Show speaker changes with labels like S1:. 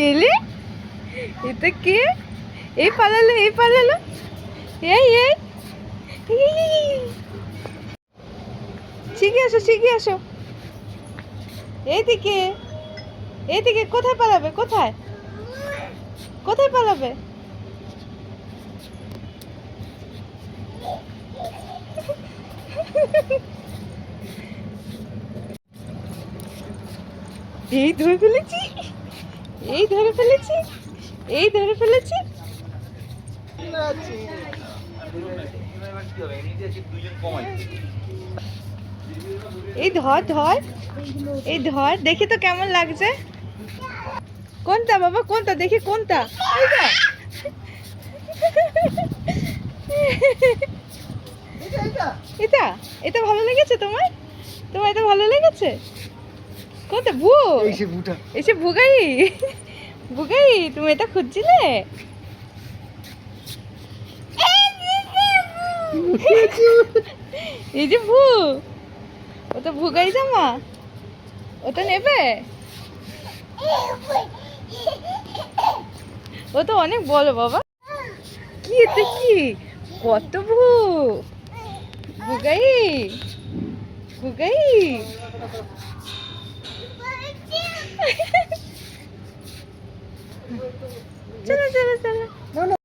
S1: কেলে এটা কে? এই পালালো এই পালালো। এই এই। শিখে আসো শিখে আসো। এইদিকে এইদিকে কোথায় পালাবে, কোথায়? কোথায় পালাবে? এই ধরে ফেলেছি। এই ধরে ফেলেছি? এই ধরে ফেলেছি? এই ধর ধর। এই ধর দেখি তো কেমন লাগছে। কোনটা বাবা কোনটা? দেখি কোনটা? এটা এটা ভালো লেগেছে তোমার? তোমার এটা ভালো লেগেছে? কোনটা ভু
S2: এই সে বুটা
S1: এসে ভুগাই। ভুগাই তুমি এটা খুঁজছিলে? এই যে ভু ওটা ভুগাই জামা। ওটা নেবে? ও তো অনেক বড় বাবা। কি এতে কি? কত ভু ভুগাই ভুগাই। 这个这个这个